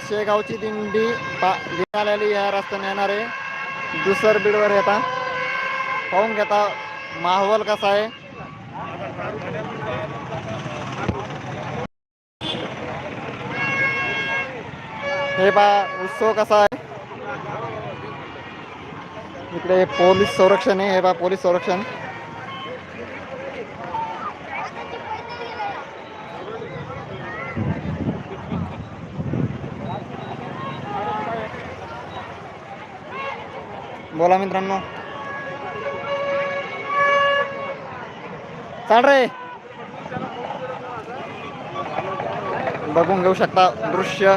शेगावची दिंडी पा निघालेली या रस्त्याने येणार आहे दुसर बीडवर येता. पाहून घेता माहोल कसा आहे. हे पा उत्सव कसा आहे. इकडे पोलीस संरक्षण आहे हे पा पोलीस संरक्षण. बोला मित्रांनो. चाल रे. बघून घेऊ शकता दृश्य.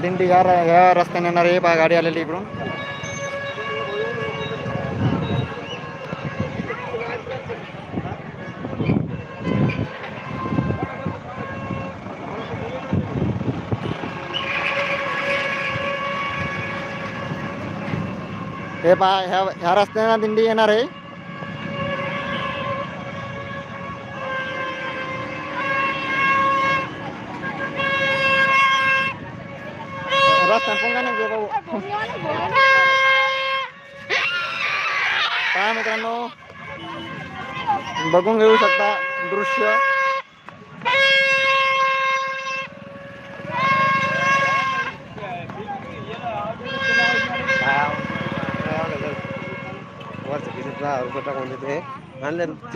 दिंडी ह्या ह्या रस्त्याने येणार आहे पहा गाडी आलेली इकडून. हे पहा ह्या ह्या रस्त्याने दिंडी येणार आहे रस्ता पण का नाही भाऊ पहा मित्रांनो बघून घेऊ शकता दृश्य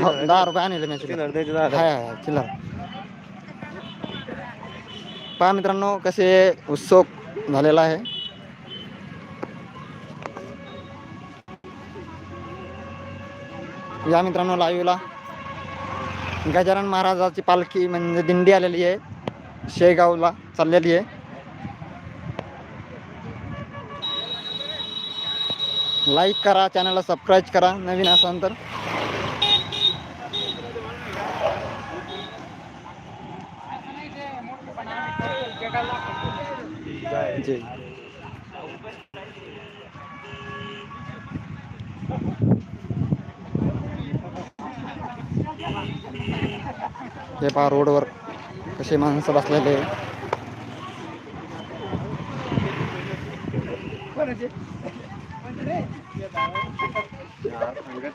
हो, दहा रुपये आणले मी चिल्लर. हाय हाय चिल्लर पहा मित्रांनो कसे उत्सव झालेला आहे. या मित्रांनो लाईव्हला गजानन महाराजाची पालखी म्हणजे दिंडी आलेली आहे. शेगावला चाललेली आहे. लाईक करा चॅनलला सबस्क्राईब करा नवीन असाल तर. जी हे पहा रोडवर कसे माणसं बसलेले. आहे.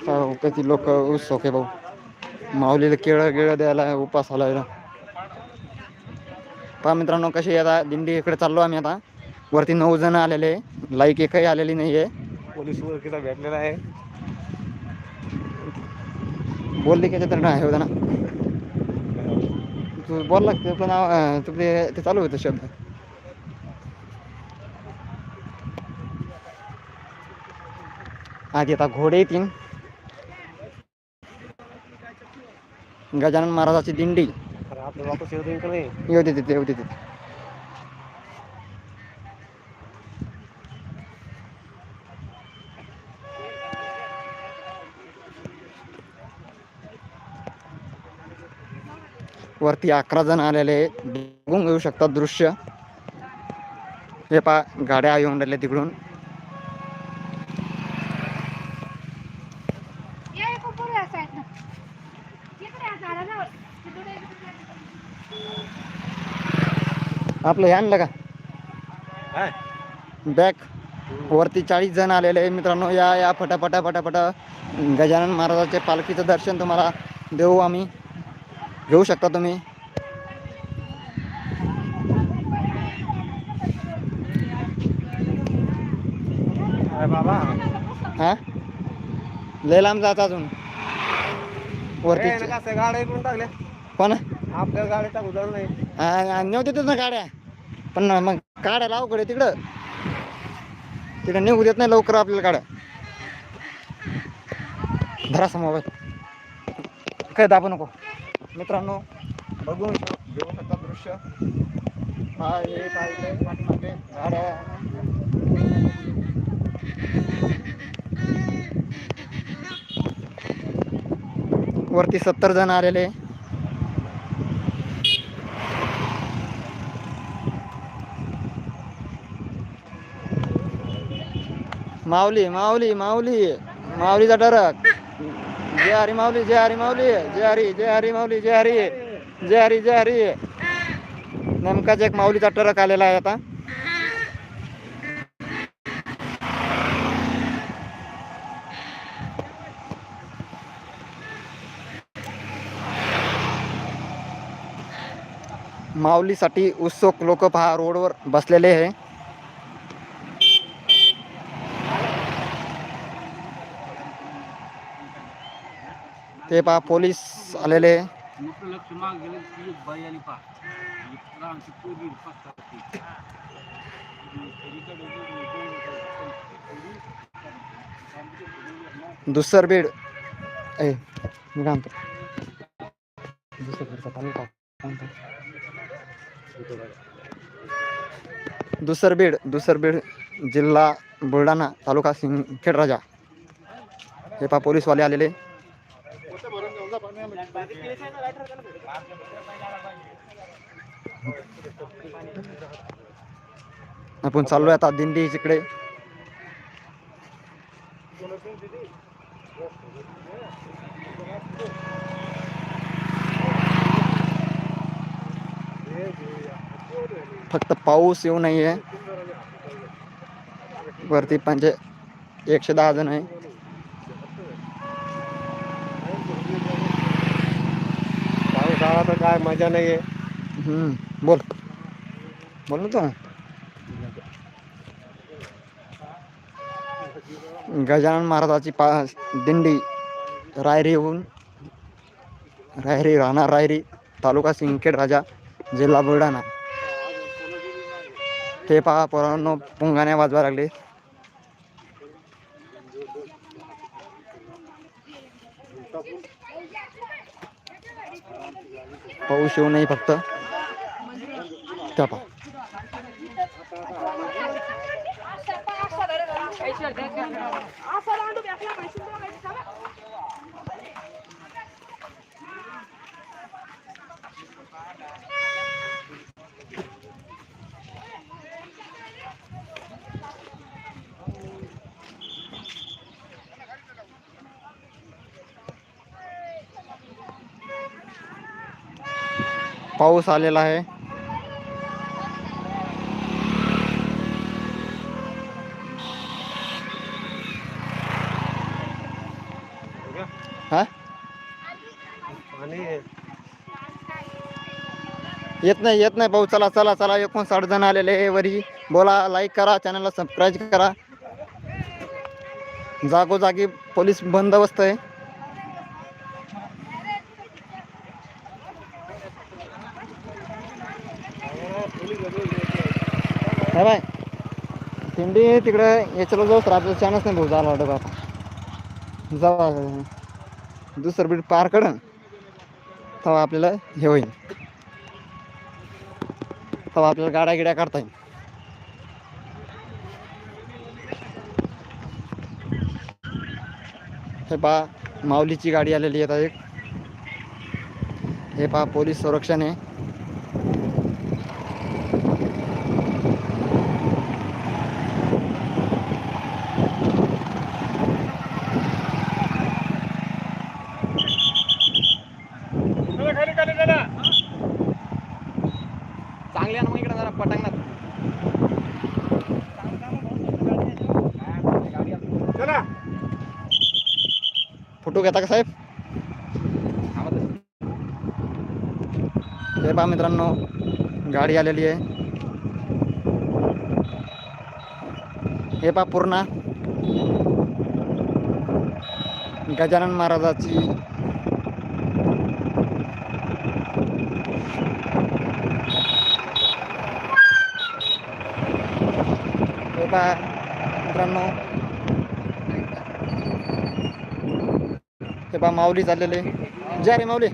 पाहू किती लोक उत्सुक आहे भाऊ. माऊलीला केळं गिळं द्यायला उपास आलाय पहा मित्रांनो कशी आता दिंडी इकडे चाललो आम्ही आता. वरती नऊ जण आलेले लाईक एकही आलेली नाही आहे पोलीस ओळखीचा भेटलेला आहे. बोलले की तर नाही होता ना. तू बोलला की पण ते चालू होतं शब्द. आधी आता घोडे येतील. गजानन महाराजाची दिंडी. येऊ नाही? येऊ दे तिथे येऊ दे. तिथे वरती अकरा जण आलेले आहेत. बघून घेऊ शकतात दृश्य. हे पा गाड्या येऊन राहिल्या तिकडून ये एक ऊपर है साइड में ये करे आकार ना तिथून आपलं हे आणलं का? बॅग वरती चाळीस जण आलेले आहे मित्रांनो. या या फटाफटा फटाफटा गजानन महाराजाचे पालखीचं दर्शन तुम्हाला देऊ आम्ही. घेऊ शकता तुम्ही. बाबा. हा? लय लांब जात अजून. वरती. असं गाड्या इकडून टाकल्या. कोण? आपल्या गाड्या टाकू झालं नाही. नेऊ देतात ना गाड्या. पण मग गाड्या लावकडे तिकडं. तिकडं निघू देत नाही लवकर आपल्याला गाड्या धरा मोबाईल. काय दाबू नको. मित्रांनो बघून घेऊ. शकता दृश्य. हा हे पाठीमागे गाड्या वरती सत्तर जण आलेले. माऊली माऊली माऊली माऊलीचा टरक जय हरी माऊली जय हरी माऊली जय हरी जय हरी माऊली जय हरी जय हरी जय हरी. नेमकाच एक माऊलीचा टरक आलेला आहे आता. माऊलीसाठी उत्सुक लोक पहा रोडवर बसलेले आहे ते पहा पोलीस आलेले आहे मोठं लक्ष माग गेलं की एक बाई आली पा आमची पोरगी पस्ता दुसर बीड. ए मी काय म्हणतो दुसर बीडचा तालुका. कोणता? दुसर बीड दुसर बीड जिल्हा बुलढाणा तालुका सिंदखेड राजा हे पा पोलीसवाले आलेले. आपण चाललोय आता दिंडी इकडे. फक्त पाऊस येऊ नाही आहे वरती म्हणजे एकशे दहा जण आहे. पाऊस आला तर काय मजा नाही आहे हम्म, बोल. बोल ना तू. गजानन महाराजाची पा दिंडी रायरीहून रायरी राहणार रायरी तालुका सिंदखेड राजा जिल्हा बुलढाणा. हे पहा पोरांनो पुंगाने वाजवा लागले. पाऊस येऊ नाही फक्त. त्या पहा. पाऊस आलेला आहे. हा? येत नाही येत नाही भाऊ चला चला चला. एकोणसाठ जण आलेले वरी. बोला लाईक करा चॅनलला सबस्क्राईब करा. जागोजागी पोलीस बंदोबस्त आहे हे बाय दिंडी तिकडे याच्याला जाऊ तर आपल्याला चान्स नाही भाऊ झाला वाटत आता. जाऊ दुसरं बीट पार कडन तेव्हा आपल्याला हे होईल. तेव्हा आपल्याला गाड्या गिड्या काढता येईल. हे पहा माऊलीची गाडी आलेली आहे आता एक. हे पहा पोलीस संरक्षण आहे खाली खाली चला चांगल्या मग इकडे जरा पटांगणात चला फोटो घेता का साहेब? हे पहा मित्रांनो गाडी आलेली आहे. हे पहा पूर्ण. गजानन महाराजाची. हे पहा मित्रांनो हे बा माऊली चाललेले. जा रे माऊली.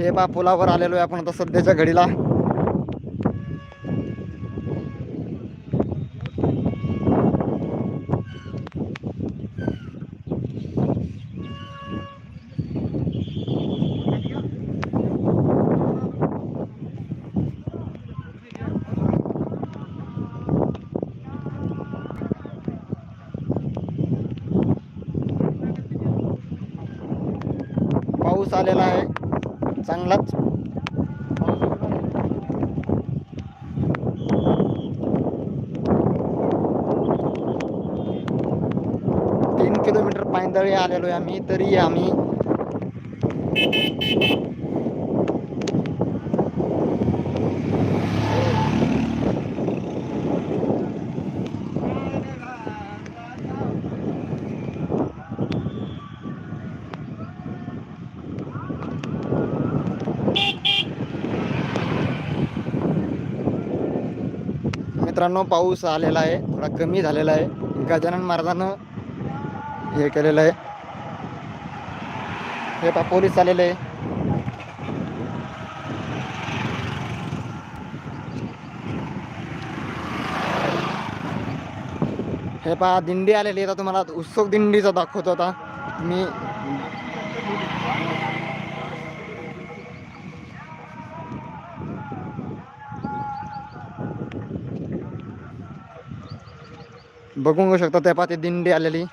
हे बा पुलावर आलेलो आहे आपण आता सध्याच्या घडीला. आलेला आहे. चांगलाच. तीन किलोमीटर पायंदळी आलेलो आहे आम्ही तरी आम्ही मित्रांनो पाऊस आलेला आहे. थोडा कमी झालेला आहे. गजानन महाराजानं हे केलेलं आहे. हे पा पोलीस आलेले आहे. हे पहा दिंडी आलेली आहे. आता तुम्हाला उत्सुक दिंडीचा दाखवतो आता. मी बघून घेऊ शकता त्या पहा ती दिंडी आलेली.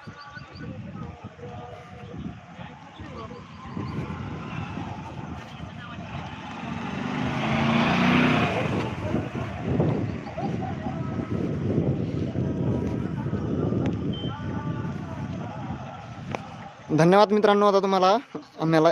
धन्यवाद मित्रांनो आता तुम्हाला आम्हाला